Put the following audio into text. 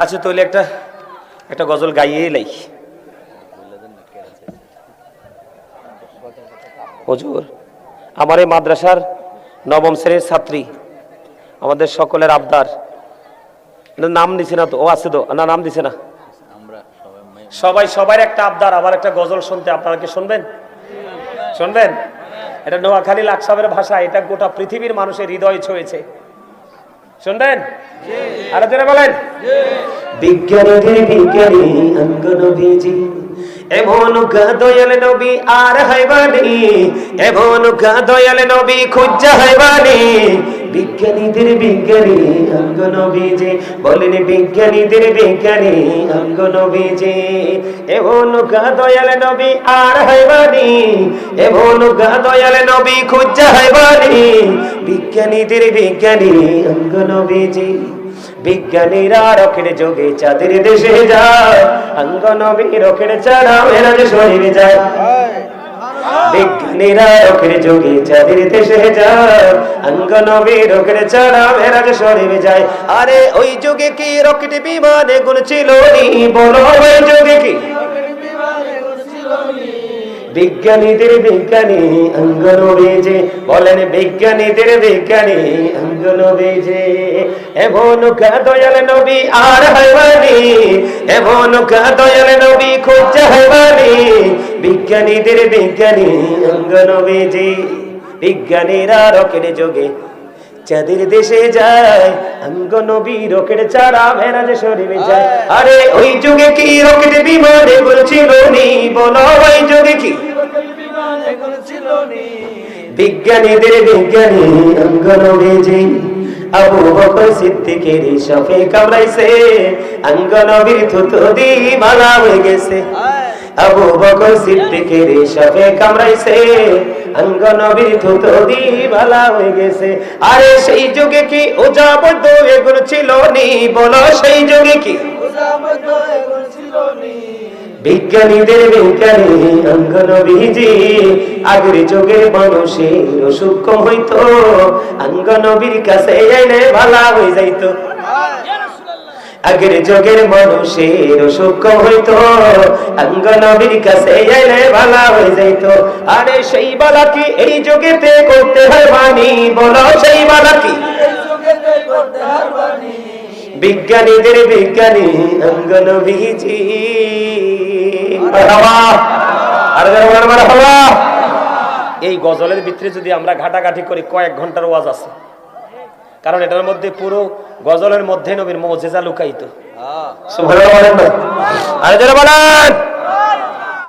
আচ্ছা তাহলে একটা একটা গজল গাইয়ে লাই। হজুর, আমার এই মাদ্রাসার নবম শ্রেণির ছাত্রী, আমাদের সকলের আবদার। নাম দিছে না তো, ও আছে তো। না, নাম দিছে না। সবাই, সবার একটা আবদার আবার একটা গজল শুনতে, আপনারা কি শুনবেন? শুনবেন? এটা নোয়াখালী লাকসাবের ভাষা, এটা গোটা পৃথিবীর মানুষের হৃদয় ছুঁয়েছে। শুনবেন? আরও জোরে বলেন। বিজ্ঞানীদের বিজ্ঞানী অঙ্গন ভিজি এমন দয়াল নবী আর হাইবানি এমন দয়াল নবী খুঁজা হাইবানি বিজ্ঞানীদের বিজ্ঞানী অঙ্গন ভিজে বলেন বিজ্ঞানীদের বিজ্ঞানী অঙ্গন ভিজে এমন দয়াল নবী, আর হাইবানি এমন দয়াল নবী খুঁজা হাইবানি বিজ্ঞানীদের বিজ্ঞানী অঙ্গন ভিজে বিজ্ঞানীরা রকেট যোগে চাঁদের দেশে যায় অঙ্গ নবী রকেট ছাড়া মেরাজ শরীরে যায়। বিজ্ঞানীরা যোগে চাঁদের দেশে যায় অঙ্গ নবী রকেট ছাড়া মেরাজ শরীরে যায়। আরে, ওই যুগে কি রকেট বিমানে গুণ ছিল বলো, ওই যুগে কি? বিজ্ঞানীদের বিজ্ঞানী অঙ্গন বেজে বলেন বিজ্ঞানীদের বিজ্ঞানী অঙ্গন বেজে এমন দয়াল নবী আর হাইবানি এমন দয়াল নবী খুঁজ হাইবানি বিজ্ঞানীদের বিজ্ঞানী অঙ্গন বেজে বিজ্ঞানীরা রকেট যোগে চাঁদের দেশে যায় অঙ্গ নবী রকেট ছাড়া মেরাজ শরীরে যায়। আরে ওই যুগে কি রকেট বিমানে বলছিল নি? বলো ওই যুগে কি? বিজ্ঞানীদের বিজ্ঞানী অঙ্গ নবীজি আবু বকর সিদ্দিকের শফে কামড়াইছে অঙ্গ নবীর থুতু দি মালা হয়ে গেছে। আবু বকর সিদ্দিকের শফে কামড়াইছে। অঙ্গ নবীর থুতু দি মালা হয়ে গেছে। আরে সেই যুগে কি ওজাবদ্দ এগুলো ছিল নি? বলো সেই যুগে কি? বিজ্ঞানীদের বিজ্ঞানী অঙ্গন বিজি আগের যুগের মানুষের অসুখ কম হইতো। অঙ্গনবীর কাছে ভালা হয়ে যাইতো। আগের যুগের মানুষের কম হইতো। অঙ্গনবীর কাছে আইলে ভালা হয়ে যাইতো। আরে সেই বালা কি এই যুগেতে করতে হয় বাণী, বলো সেই বালা কি বিজ্ঞানীদের বিজ্ঞানী অঙ্গন বিজি এই গজলের ভিতরে যদি আমরা ঘাটাঘাটি করি, কয়েক ঘণ্টার ওয়াজ আছে। কারণ এটার মধ্যে পুরো গজলের মধ্যে নবীর মজেজা লুকাইত বলেন!